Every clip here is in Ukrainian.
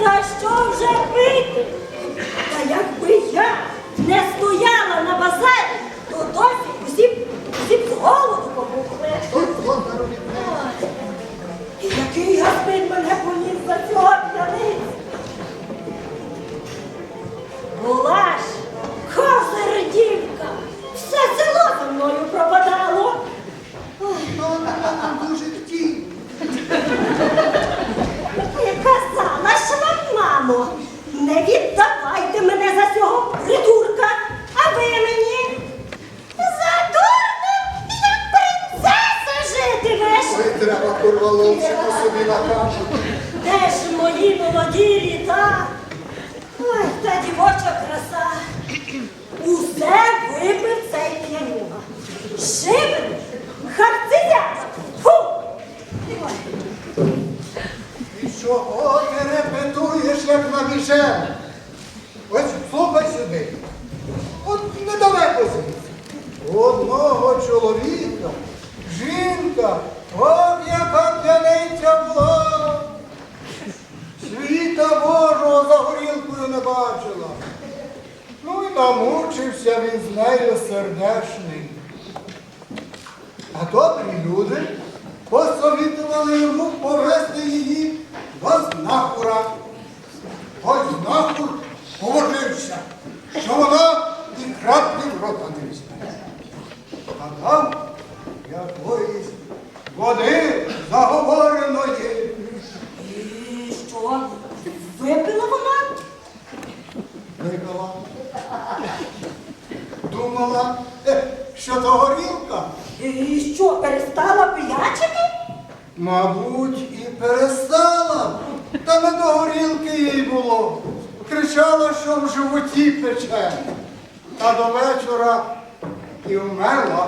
за що вже пити. головчику собі накажуть. Де ж мої молоді літа? Ой, та дівочок. якоїсь води заговореної. І Що? Випила вона? Випила. Думала, е, що то горілка. І Що, перестала пиячити? Мабуть, і перестала. Та не до горілки їй було. Кричала, що в животі пече. Та до вечора і вмерла.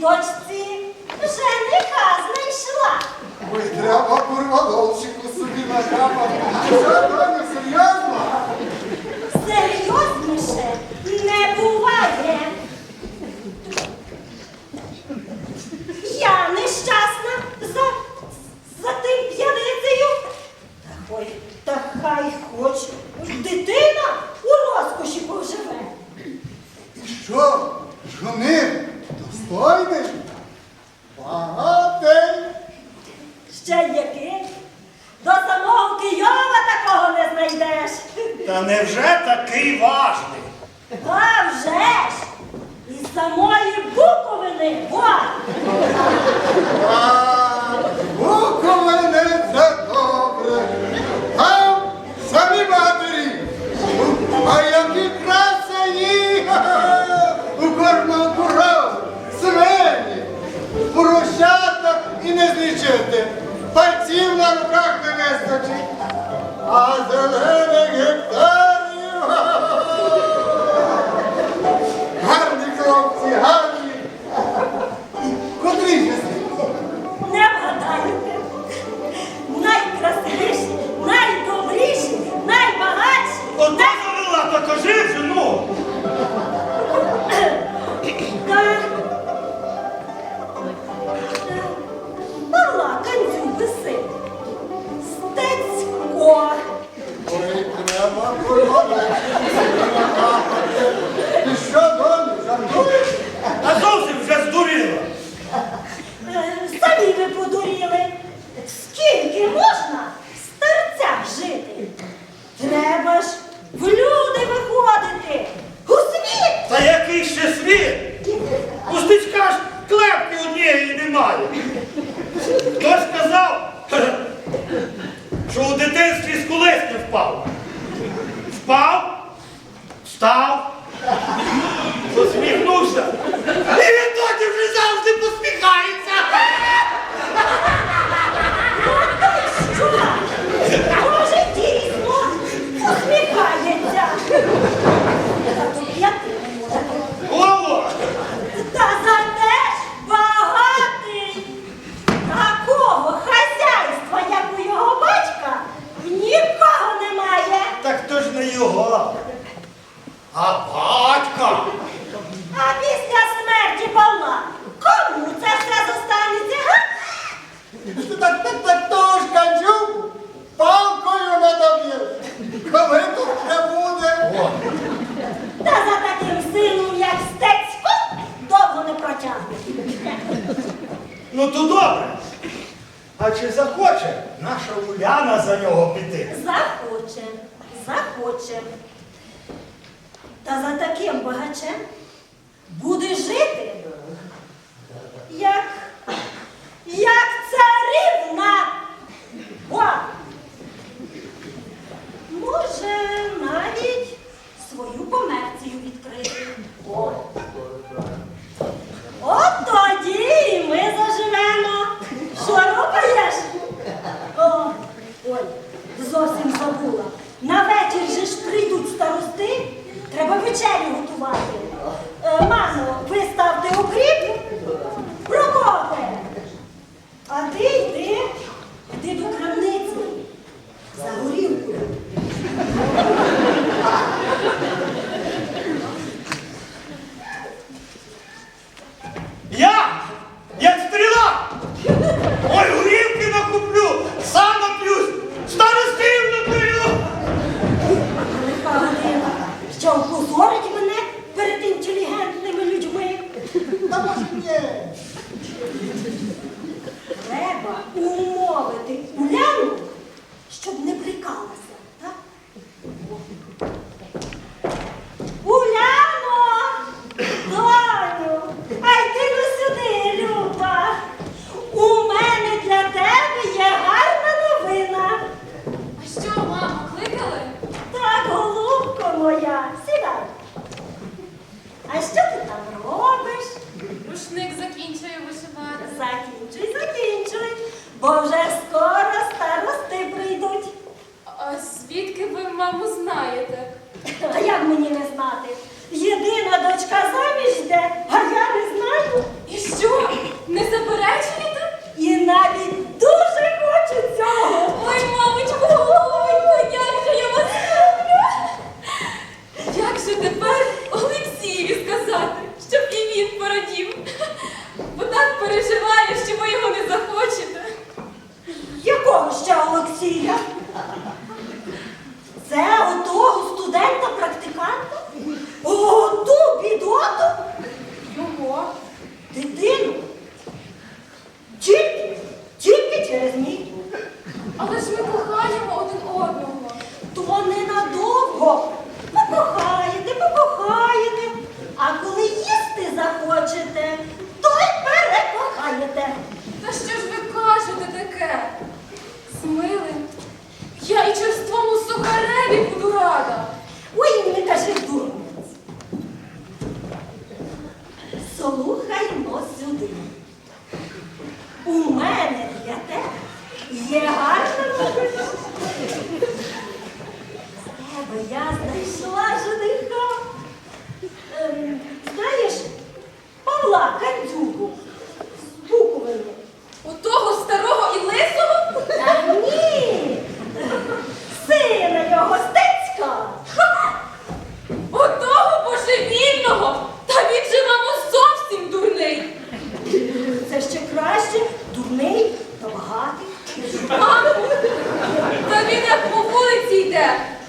дочці женика знайшла. Ой, треба порваловчику собі накапати. thôi, thôi, thôi, thôi.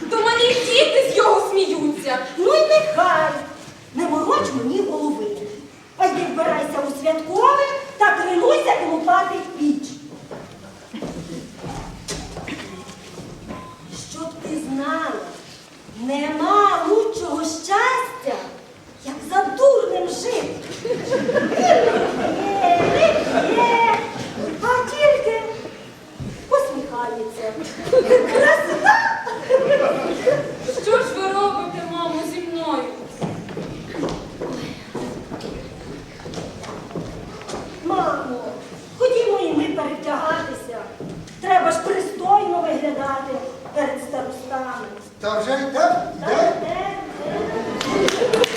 До мене і діти з його сміються. Ну й нехай. Не мороч мені голови. А й у святкове та тренуйся клупати лупати піч. Щоб ти знала, нема лучшого щастя, як за дурним жити. Він є, є подобається. Красота! Що ж ви робите, мамо, зі мною? Мамо, ходімо і ми перевдягатися. Треба ж пристойно виглядати перед старостами. Та вже йде? Йде? Йде, йде.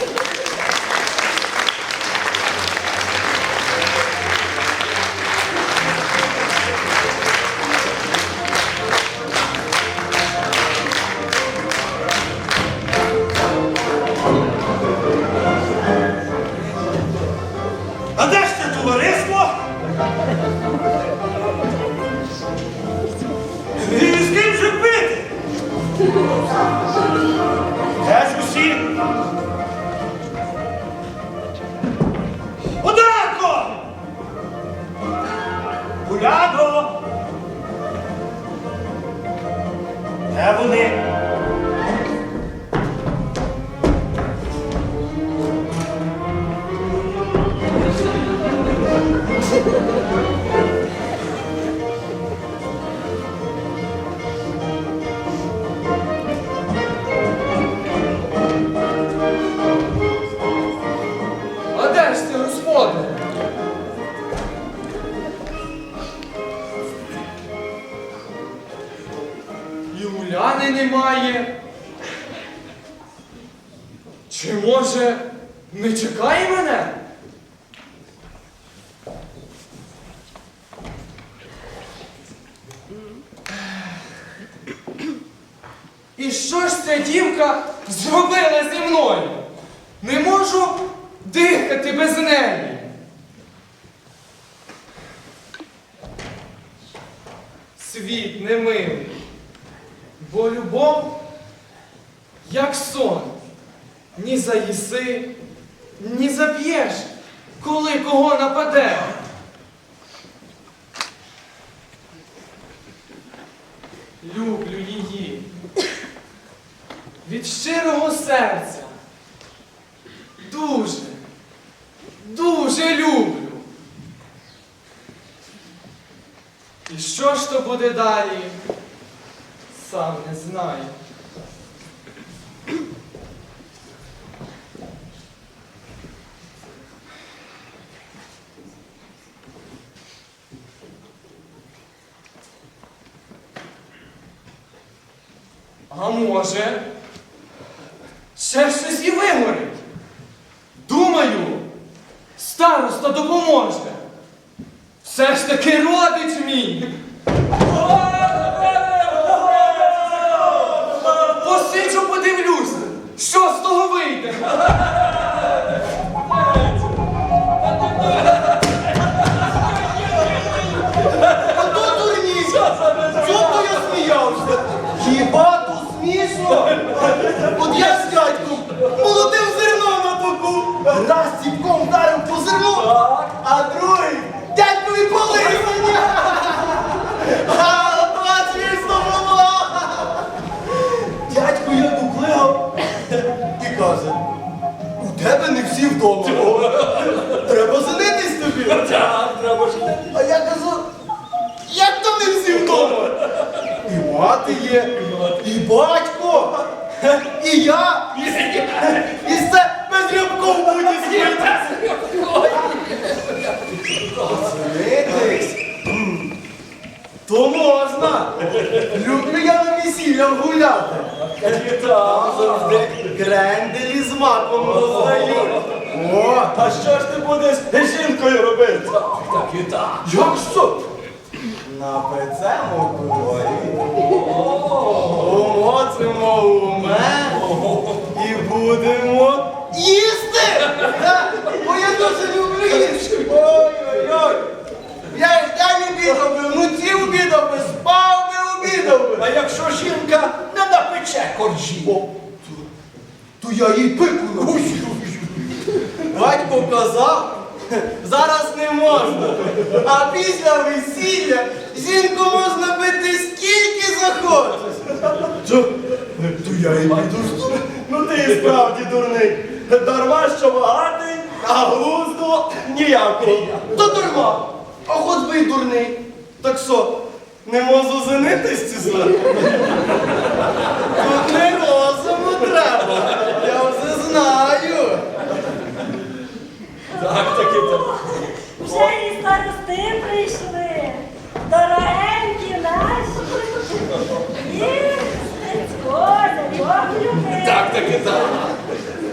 Як сон, ні заїси, ні заб'єш, коли кого нападе. Люблю її від щирого серця. Дуже, дуже люблю. І що ж то буде далі, сам не знаю. А може, ще щось і вигорить. Думаю, староста допоможе. Все ж таки родич мій. Мати є, і батько, і я, і все без буде світити. Женитись? То можна. Люблю я на весіллях гуляти. Там завжди кренделі з маком роздають. О, А що ж ти будеш з жінкою робити? Як що? Напечемо курі, умоцимо уме і будемо їсти! Бо я дуже люблю їсти! Ой-ой-ой! Я ж день обідав би, вночі обідав би, спав би, обідав би! А якщо жінка не напече коржі? То, я їй пику на Батько казав, зараз не можна. А після весілля жінку можна бити скільки захочеш. То, то я їй піду. Ну ти і справді дурний. Дарма що багатий, а глузду ніякого. То дарма. А хоч би й дурний. Так що, не можу женитись чи що? Тут не розуму треба. Я вже знаю. Так, таки так. Вже і старости прийшли. Дорогенькі наші. І Коля, любий. Так, таки так.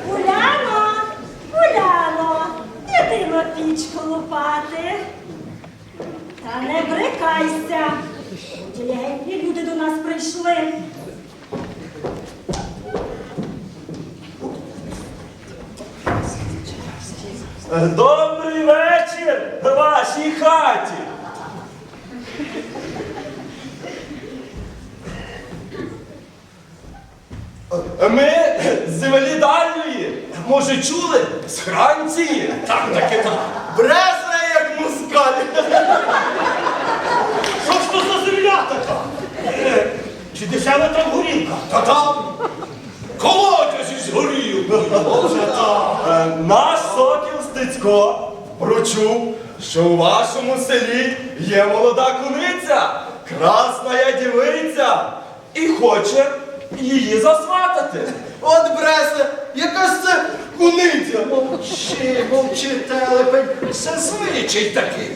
Уляно, Уляно, іди на пічку лопати. Та не брикайся. Ділянні люди до нас прийшли. Добрий вечір вашій хаті. Ми з Велідальної, може, чули? З Франції. Так, таки так. Брезна, як мускаль. Що ж то за земля така? Чи дешева там горілка? Та там колодязь із горів. Боже, так. Е, Наш сокіл Стецько прочув, що у вашому селі є молода куниця, красна дівиця, і хоче її засватати. От бресе, яка ж це куниця? Мовчи, мовчи, телепень, це звичай такий.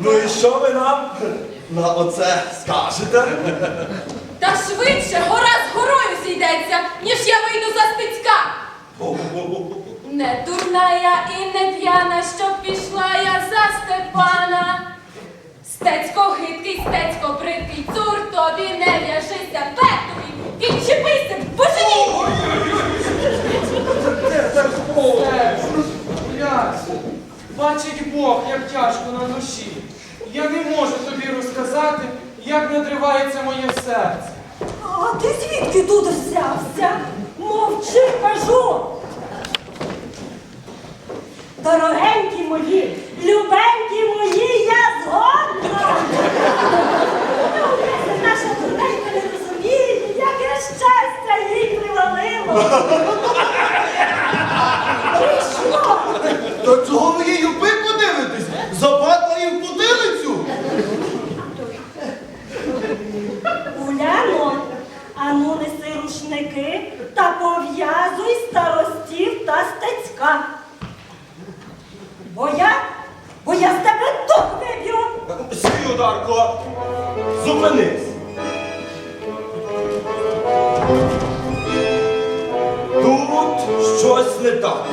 Ну і що ви нам на оце скажете? Та швидше гора з горою зійдеться, ніж я вийду за стицька. Не дурна я і не п'яна, щоб пішла я за Степана. Стецько гидкий, стецько бридкий, цур тобі не в'яжися, петові, відчепися, божені! Бачить Бог, як тяжко на душі. Я не можу тобі розказати, як надривається моє серце. А ти звідки тут взявся? Мовчи, кажу. Дорогенькі мої, любенькі мої, я згодна. Та Олеся, наша дурненька не розуміє, яке щастя їй І чого ви її в пику дивитесь? Западла їм в потилицю? Уляно, ану неси рушники та пов'язуй старостів та стецька. Бо я, бо я з тебе дух виб'ю. Свій ударко, зупинись. Щось не так.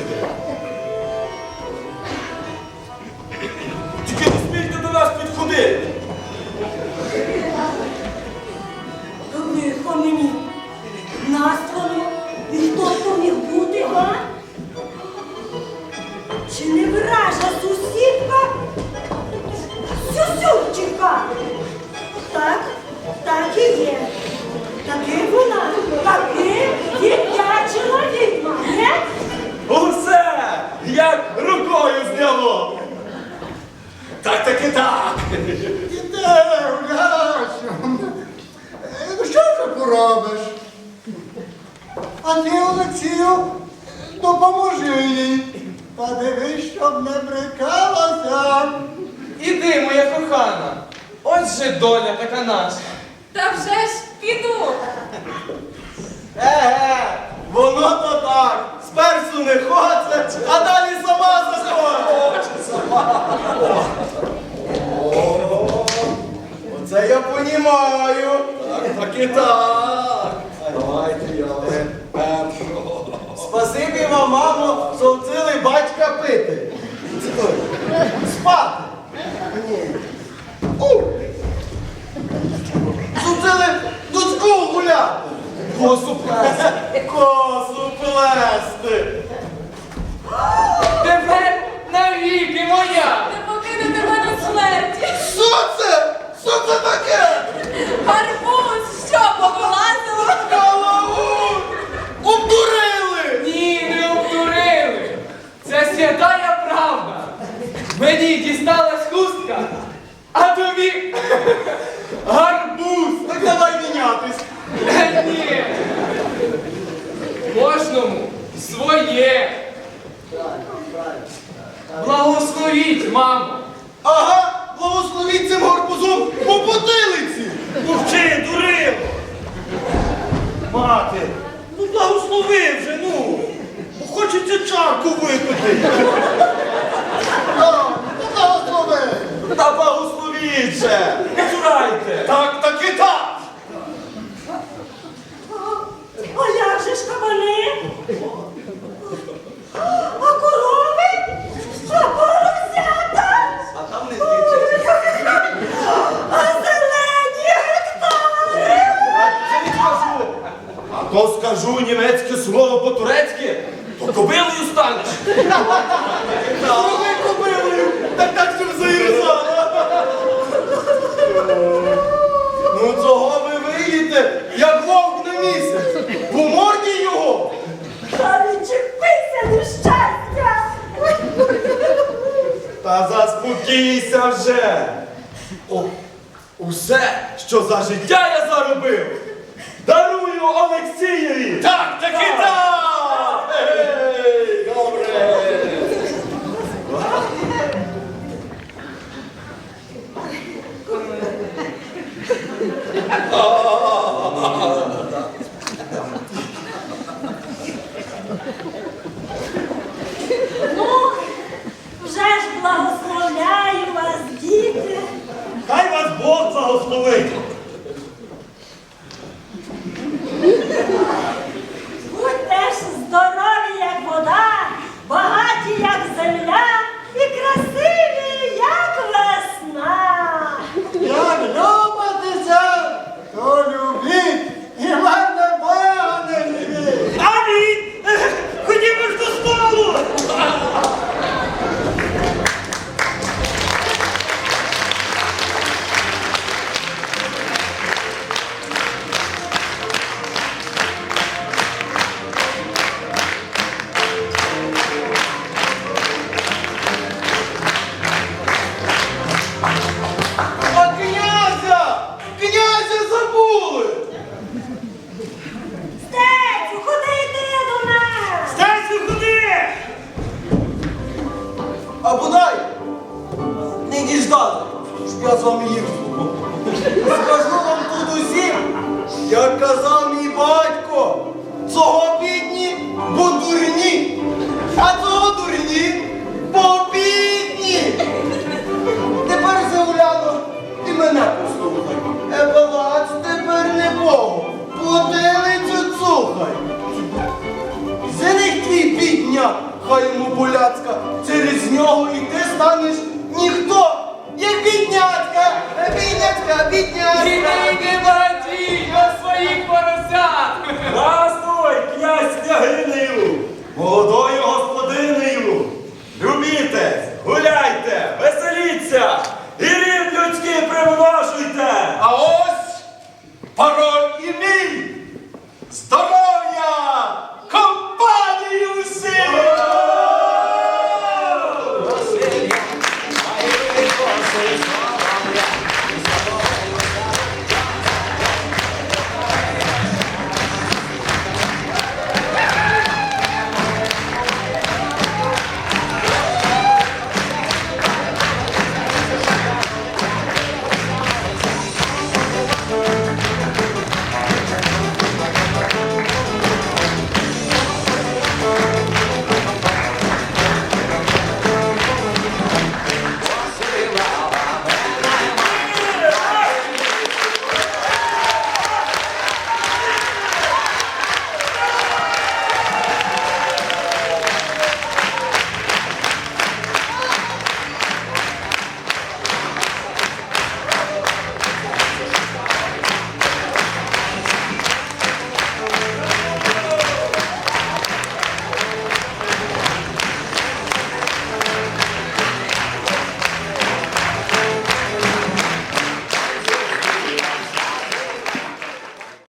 to do. Ось же доля така наша. Та вже ж піду. Еге, воно то так. Сперсу не хоче, а далі сама захоче. О, Оце я понімаю. Так, так і так. Давайте я першого. Спасибі вам, мамо, що батька пити. Спати. Ні. У. Зучили дочку гуляти. Косу плести. Косу плести. Тепер навіки моя. Не покинете мене смерті. Що це? Що це таке? Гарбуз, броня, хай йому боляцька, через нього і ти станеш ніхто. Як бідняцька, бідняцька, бідняцька. Бідненькі багаті на своїх поросят. Здравствуй, князь княгинею, молодою господинею. Любіте, гуляйте, веселіться і рід людський примножуйте. А ось пароль і мій. Здорово!